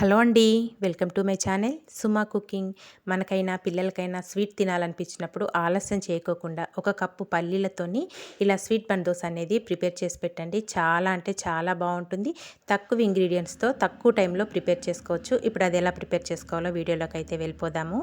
Hello అండి welcome to my channel Suma cooking. మనకైనా పిల్లలకైనా sweet తినాలనిపించినప్పుడు ఆలస్యం చేయకోకుండా ఒక కప్పు పల్లీలతోని ఇలా స్వీట్ బందోస్ అనేది ప్రిపేర్ చేసి పెట్టండి. చాలా అంటే చాలా బాగుంటుంది. తక్కువ ఇంగ్రీడియంట్స్తో తక్కువ టైంలో ప్రిపేర్ చేసుకోవచ్చు. ఇప్పుడు అది ఎలా ప్రిపేర్ చేసుకోవాలో వీడియోలోకి అయితే వెళ్ళిపోదాము.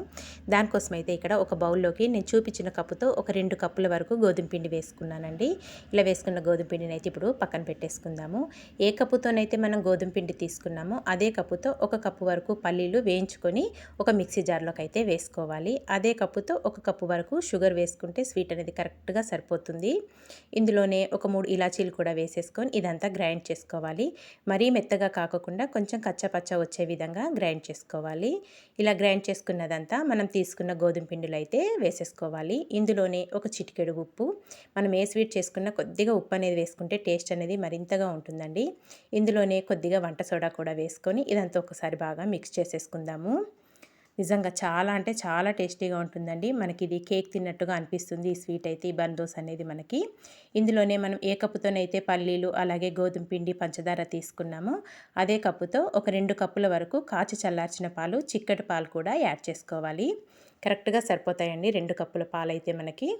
దానికోసం అయితే ఇక్కడ ఒక బౌల్లోకి నేను చూపించిన కప్పుతో ఒక రెండు కప్పుల వరకు గోధుమ పిండి వేసుకున్నానండి. ఇలా వేసుకున్న గోధుమ పిండిని అయితే ఇప్పుడు పక్కన పెట్టేసుకుందాము. ఏ కప్పుతోనైతే మనం గోధుమ పిండి తీసుకున్నామో అదే కప్పుతో ఒక కప్పు వరకు పల్లీలు వేయించుకొని ఒక మిక్సీ జార్లోకి అయితే వేసుకోవాలి. అదే కప్పుతో ఒక కప్పు వరకు షుగర్ వేసుకుంటే స్వీట్ అనేది కరెక్ట్గా సరిపోతుంది. ఇందులోనే ఒక మూడు ఇలాచీలు కూడా వేసేసుకొని ఇదంతా గ్రైండ్ చేసుకోవాలి. మరీ మెత్తగా కాకుండా కొంచెం కచ్చపచ్చ వచ్చే విధంగా గ్రైండ్ చేసుకోవాలి. ఇలా గ్రైండ్ చేసుకున్నదంతా మనం తీసుకున్న గోధుమ పిండిలు అయితే వేసేసుకోవాలి. ఇందులోనే ఒక చిటికెడు ఉప్పు. మనం ఏ స్వీట్ చేసుకున్న కొద్దిగా ఉప్పు అనేది వేసుకుంటే టేస్ట్ అనేది మరింతగా ఉంటుందండి. ఇందులోనే కొద్దిగా వంట సోడా కూడా వేసుకొని ఇదంతా ఒకసారి బాగా మిక్స్ చేసేసుకుందాము. నిజంగా చాలా అంటే చాలా టేస్టీగా ఉంటుందండి. మనకి ఇది కేక్ తిన్నట్టుగా అనిపిస్తుంది. ఈ స్వీట్ అయితే ఈ బందోస్ అనేది మనకి. ఇందులోనే మనం ఏ కప్పుతోనైతే పల్లీలు అలాగే గోధుమ పిండి పంచదార తీసుకున్నామో అదే కప్పుతో ఒక రెండు కప్పుల వరకు కాచి చల్లార్చిన పాలు చిక్కటి పాలు కూడా యాడ్ చేసుకోవాలి. కరెక్ట్గా సరిపోతాయండి రెండు కప్పుల పాలు అయితే మనకి.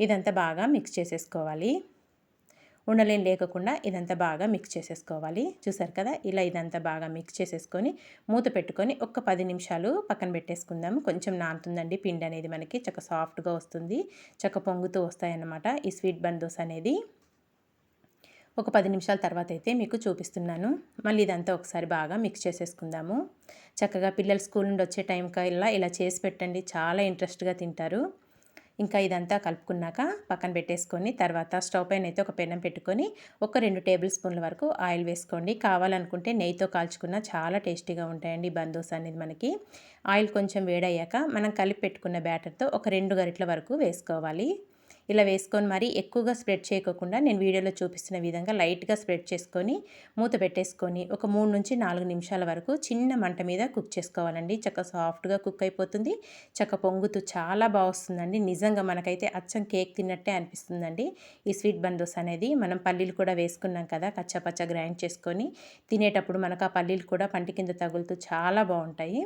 ఇదంతా బాగా మిక్స్ చేసేసుకోవాలి. ఉండలేని లేకుండా ఇదంతా బాగా మిక్స్ చేసేసుకోవాలి. చూసారు కదా? ఇలా ఇదంతా బాగా మిక్స్ చేసేసుకొని మూత పెట్టుకొని ఒక పది నిమిషాలు పక్కన పెట్టేసుకుందాము కొంచెం నానుతుందండి పిండి అనేది మనకి. చక్క సాఫ్ట్గా వస్తుంది. చక్క పొంగుతూ వస్తాయన్నమాట ఈ స్వీట్ బందోస్ అనేది. ఒక పది నిమిషాల తర్వాత అయితే మీకు చూపిస్తున్నాను. మళ్ళీ ఇదంతా ఒకసారి బాగా మిక్స్ చేసేసుకుందాము. చక్కగా పిల్లలు స్కూల్ నుండి వచ్చే టైంకి ఇలా ఇలా చేసి పెట్టండి. చాలా ఇంట్రెస్ట్గా తింటారు. ఇంకా ఇదంతా కలుపుకున్నాక పక్కన పెట్టేసుకొని తర్వాత స్టవ్ పైన అయితే ఒక పెనం పెట్టుకొని ఒక రెండు టేబుల్ స్పూన్ల వరకు ఆయిల్ వేసుకోండి. కావాలనుకుంటే నెయ్యితో కాల్చుకున్న చాలా టేస్టీగా ఉంటాయండి బందోస్ అనేది మనకి. ఆయిల్ కొంచెం వేడయ్యాక మనం కలిపి పెట్టుకున్న బ్యాటర్తో ఒక రెండు గరిటల వరకు వేసుకోవాలి. ఇలా వేసుకొని మరి ఎక్కువగా స్ప్రెడ్ చేయకోకుండా నేను వీడియోలో చూపిస్తున్న విధంగా లైట్గా స్ప్రెడ్ చేసుకొని మూత పెట్టేసుకొని ఒక మూడు నుంచి నాలుగు నిమిషాల వరకు చిన్న మంట మీద కుక్ చేసుకోవాలండి. చక్క సాఫ్ట్గా కుక్ అయిపోతుంది. చక్క పొంగుతూ చాలా బాగా వస్తుందండి. నిజంగా మనకైతే అచ్చం కేక్ తిన్నట్టే అనిపిస్తుందండి. ఈ స్వీట్ బందోస్ అనేది మనం పల్లీలు కూడా వేసుకున్నాం కదా కచ్చపచ్చ గ్రైండ్ చేసుకొని తినేటప్పుడు మనకు ఆ పల్లీలు కూడా పంటి కింద తగులుతూ చాలా బాగుంటాయి.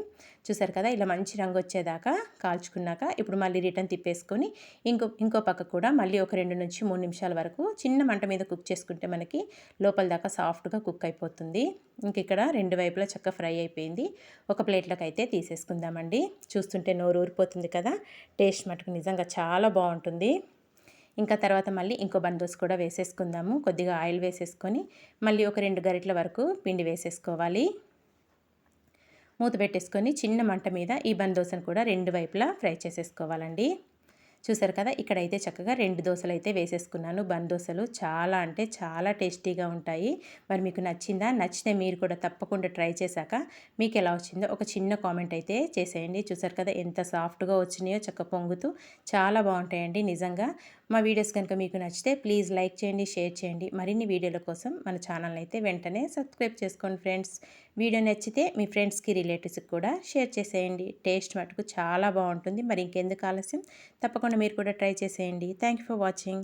చూసారు కదా ఇలా మంచి రంగు వచ్చేదాకా కాల్చుకున్నాక ఇప్పుడు మళ్ళీ రిటర్న్ తిప్పేసుకొని ఇంకో ఇంకో పక్క కూడా మళ్ళీ ఒక రెండు నుంచి మూడు నిమిషాల వరకు చిన్న మంట మీద కుక్ చేసుకుంటే మనకి లోపల దాకా సాఫ్ట్గా కుక్ అయిపోతుంది. ఇంక ఇక్కడ రెండు వైపులా చక్క ఫ్రై అయిపోయింది. ఒక ప్లేట్లోకి అయితే తీసేసుకుందామండి. చూస్తుంటే నోరు ఊరిపోతుంది కదా? టేస్ట్ మటుకు నిజంగా చాలా బాగుంటుంది. ఇంకా తర్వాత మళ్ళీ ఇంకో బందోస్ కూడా వేసేసుకుందాము. కొద్దిగా ఆయిల్ వేసేసుకొని మళ్ళీ ఒక రెండు గరిటల వరకు పిండి వేసేసుకోవాలి. మూత పెట్టేసుకొని చిన్న మంట మీద ఈ బందోసను కూడా రెండు వైపులా ఫ్రై చేసేసుకోవాలండి. చూసారు కదా ఇక్కడైతే చక్కగా రెండు దోశలు అయితే వేసేసుకున్నాను. బన్ దోశలు చాలా అంటే చాలా టేస్టీగా ఉంటాయి. మరి మీకు నచ్చిందా? నచ్చితే మీరు కూడా తప్పకుండా ట్రై చేశాక మీకు ఎలా వచ్చిందో ఒక చిన్న కామెంట్ అయితే చేసేయండి. చూసారు కదా ఎంత సాఫ్ట్గా వచ్చినాయో చక్క పొంగుతూ చాలా బాగుంటాయండి నిజంగా. మా వీడియోస్ కనుక మీకు నచ్చితే ప్లీజ్ లైక్ చేయండి షేర్ చేయండి. మరిన్ని వీడియోల కోసం మన ఛానల్ అయితే వెంటనే సబ్స్క్రైబ్ చేసుకోండి ఫ్రెండ్స్. వీడియో నచ్చితే మీ ఫ్రెండ్స్కి రిలేటివ్స్కి కూడా షేర్ చేసేయండి. టేస్ట్ మటుకు చాలా బాగుంటుంది. మరి ఇంకెందుకు ఆలస్యం? తప్పకుండా తప్పకుండా మీరు కూడా ట్రై చేసేయండి. Thank for watching.